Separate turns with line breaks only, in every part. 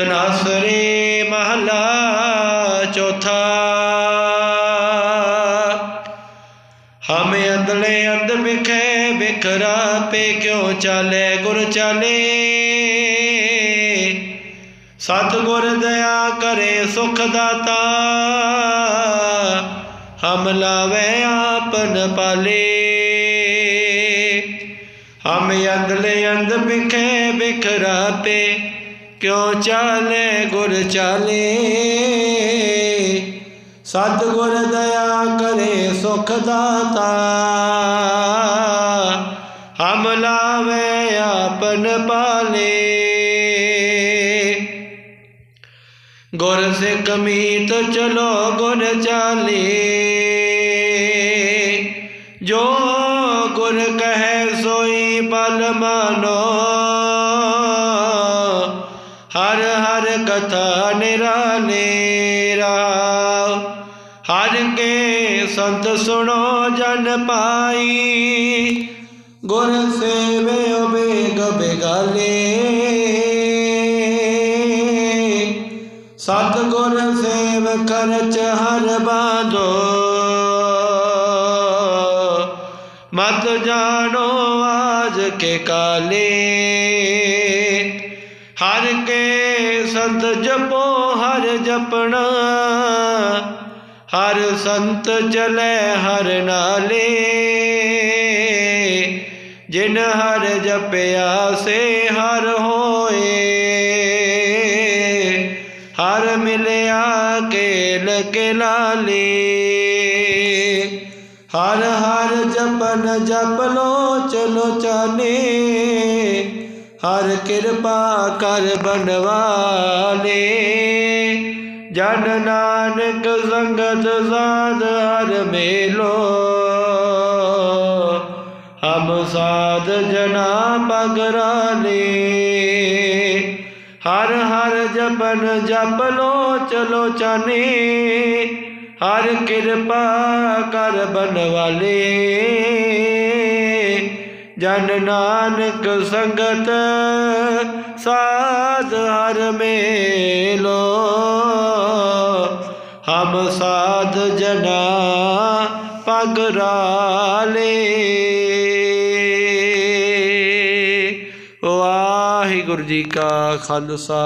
ਤਨਾਸਰੇ ਮਹਲਾ ਚੌਥਾ। ਹਮ ਅੰਦਲੇ ਅੰਦ ਵਿਖੇ ਬਿਖਰਾ ਪੇ ਕਿਉ ਚਾਲੇ, ਗੁਰ ਚਾਲੇ? ਸਤ ਗੁਰ ਦਇਆ ਕਰੇ ਸੁਖ ਦਾਤਾ। ਹਮ ਲਾਵੇ ਆਪਨ ਪਾਲੇ। ਹਮ ਅੰਦਲੇ ਅੰਦ ਵਿਖੇ ਬਿਖਰਾ ਪੇ ਕਿਉ ਚਾਲੇ ਗੁਰ ਚਾਲੇ? ਸਤ ਗੁਰ ਦਇਆ ਕਰੇ ਸੁਖ ਦਾਤਾ। ਹਮ ਲਾਵੇ ਆਪਨ ਪਾਲੇ। ਗੁਰ ਸਿੱਖ ਮੀਤ ਚਲੋ ਗੁਰ ਚਾਲੇ। ਜੋ ਗੁਰ ਕਹੈ ਸੋਈ ਪਲ ਮਾਨੋ। ਹਰ ਹਰ ਕਥਾ ਨਿਰਾਲੇ ਰਾਵ ਹਰ ਕੇ ਸੰਤ ਸੁਣੋ ਜਨ ਪਾਈ। ਗੁਰ ਸੇਵਿਓ ਬੇਗ ਬੇਗਾਲੇ। ਸਤ ਗੁਰ ਸੇਵ ਕਰਚ ਹਰ ਬਾਦੋ। ਮਤ ਜਾਣੋ ਆਜ ਕੇ ਕਾਲੇ। ਹਰ ਕੇ ਸੰਤ ਜਪੋ, ਹਰ ਜਪਣਾ। ਹਰ ਸੰਤ ਚਲੇ, ਹਰ ਨਾਲੇ। ਜਿਨ ਹਰ ਜਪਿਆ, ਸੇ ਹਰ ਹੋਏ। ਹਰ ਮਿਲਿਆ, ਕੇਲ ਕੇ ਲਾਲੇ। ਹਰ ਹਰ ਜਪਨ ਜਪ ਲੋ, ਚਲੋ ਚਾਨੇ। ਹਰ ਕਿਰਪਾ ਕਰ ਬਨਵਾਲੇ। ਜਨ ਨਾਨਕ ਸੰਗਤ ਸਾਧ ਹਰ ਮੇਲੋ। ਹਮ ਸਾਧ ਜਨਾ ਪਗਰਾਲੇ ਹਰ ਹਰ ਜਪਨ ਜਪ ਲੋ ਚਲੋ ਚਾਨੇ। ਹਰ ਕਿਰਪਾ ਕਰ ਬਨਵਾਲੇ। ਜਨ ਨਾਨਕ ਸੰਗਤ, ਸਾਧ ਹਰ ਮੇਲੋ। ਹਮ ਸਾਧ ਜਨਾ ਪਗਰਾਲੇ ਵਾਹਿਗੁਰੂ ਜੀ ਕਾ ਖਾਲਸਾ,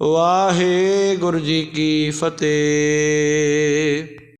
ਵਾਹਿਗੁਰੂ ਜੀ ਕੀ ਫਤਿਹ।